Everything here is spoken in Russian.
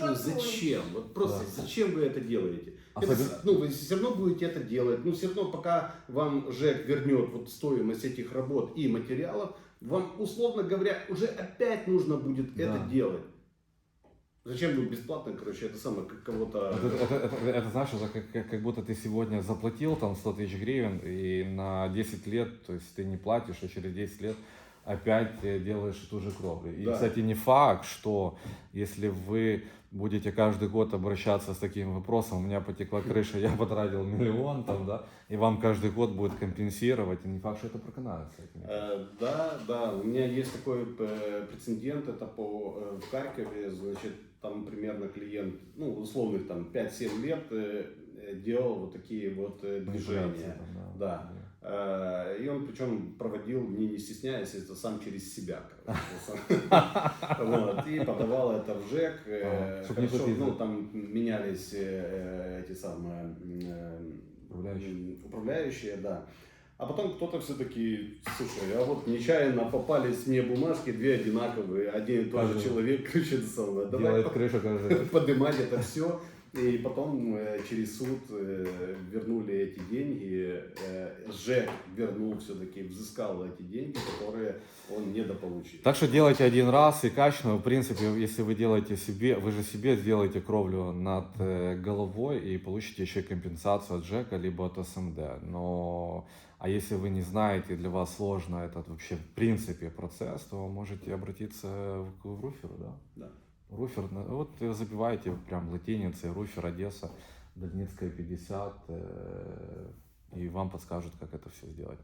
Ну, зачем? Вот просто Да. зачем вы это делаете? Это Особенно- с- ну, вы все равно будете это делать. Ну, все равно, пока вам ЖЭК вернет вот стоимость этих работ и материалов, вам, условно говоря, уже опять нужно будет Да. это делать. Зачем вы бесплатно, короче, это самое, как кого-то... Это, это- это- это, знаешь, это как, как, как будто ты сегодня заплатил там 100 тысяч гривен, и на 10 лет, то есть ты не платишь, а через 10 лет опять э, делаешь ту же кровлю. И, Да. кстати, не факт, что если вы будете каждый год обращаться с таким вопросом, у меня потекла крыша, я потратил миллион там, да, и вам каждый год будет компенсировать, и не факт, что это проканается. Э, Да, да, у меня есть такой э, прецедент, это по, э, в Харькове, значит, там примерно клиент, ну, условных там 5-7 лет делал вот такие вот э, движения. там, Да. Э, И он причем проводил, не, не стесняясь, это сам через себя. И подавал это в ЖЭК. э, не Хорошо, ну да. там менялись э, эти самые э, Управляющие. да. А потом кто-то все-таки, слушай, а вот нечаянно попались мне бумажки, две одинаковые, один и тот же человек, короче, это самое, давай Делает крышу каждый поднимать это все. И потом э, через суд э, вернули эти деньги. Э, ЖЭК вернул все-таки, взыскал эти деньги, которые он недополучил. Так что делайте один раз и качественно. В принципе, если вы делаете себе, вы же себе сделаете кровлю над э, головой и получите еще компенсацию от ЖЭКа либо от СМД. Но а если вы не знаете, для вас сложно этот вообще в принципе процесс, то вы можете обратиться в, к руферу, да? Да. Руфер, вот забиваете прям латиницей, руфер Одесса, Дальницкая 50, э, и вам подскажут, как это все сделать.